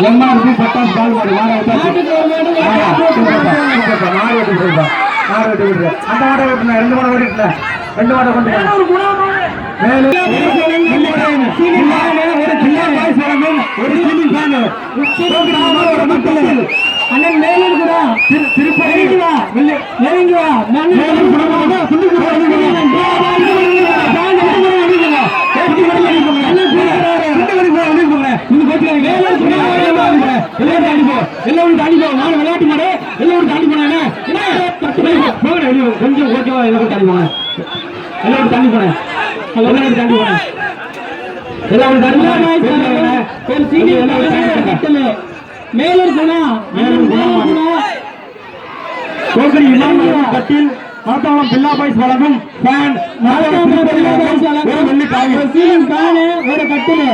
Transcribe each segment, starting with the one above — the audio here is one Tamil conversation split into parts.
எம்ஆர்பி பட்டாஸ் பால் மாடு மாடு மாடு வெட்டி போயிருப்பா மாடு வெட்டி விட்டுரு அந்த மாடை ஓட்டுன ரெண்டு மாடை ஓட்டிட்டுல ரெண்டு மாடை கொண்டு அண்ணன் மேலும் கூட வா நெருங்கி வா மேலும் எல்லாரும் தாண்டி போ நான் விளையாட்டு மாடு எல்லாரும் தாண்டி போனேன் கொஞ்சம் ஓகேவா எல்லாரும் தாண்டி போனேன் எல்லாரும் தாண்டி போனேன் எல்லாரும் தாண்டி போனேன் எல்லாரும் தாண்டி போனேன் மேலும் குணா மேலும் குணா. கோகரி இமாம் கட்டில் மாத்தாவளம் பில்லா பாய்ஸ் வழங்கும் ஃபேன் ஒரு வெள்ளி காய் சீலிங் ஃபேனு ஒரு கட்டிலு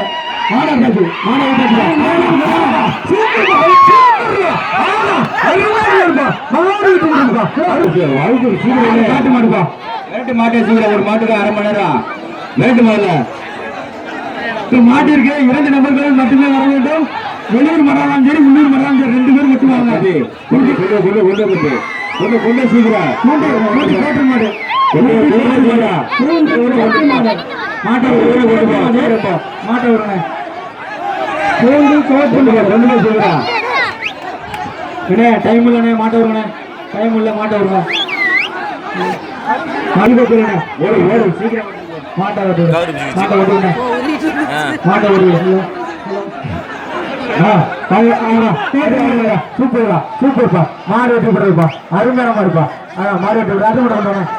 மாடா பேசு மாடா பேசு வேட்டு மாடுப்பா வேட்டு மாட்டே சீக்கிர ஒரு மாட்டுக்கு அரை மணி நேரம். வேட்டு மாடல மாட்டிற்கு இரண்டு நபர்கள் மட்டுமே வர வேண்டும். வெளியூர் மரம் சரி உள்ளூர் மரம் சரி ரெண்டு பேர் மட்டும் வாங்க கொண்டு கொண்டு கொண்டு கொண்டு கொண்டு. கொண்டு கொண்டு சீக்கிரம். மூன்று மூன்று கோட்டை மாடு. மாட்டை கொண்டு போ மாட்டை மூன்று கோட் கொண்டு போ கொண்டு போய் சீக்கிரம் அண்ணே டைம் இல்லைண்ணே மாட்டை வருங்கண்ணே டைம் இல்லை மாட்டை வருங்க மறுபடியும் சொல்லுண்ணே ஓடு ஓடு சீக்கிரம். மாட்டை ஓட்டு மாட்டை ஓட்டுண்ணே மாட்டை ஓட்டு சூப்பர்ப்பா சூப்பர்ப்பா. மாடு வெட்டி போடுறதுப்பா அருமையான மாடுப்பா. மாடு வெட்டி விட அது மட்டும்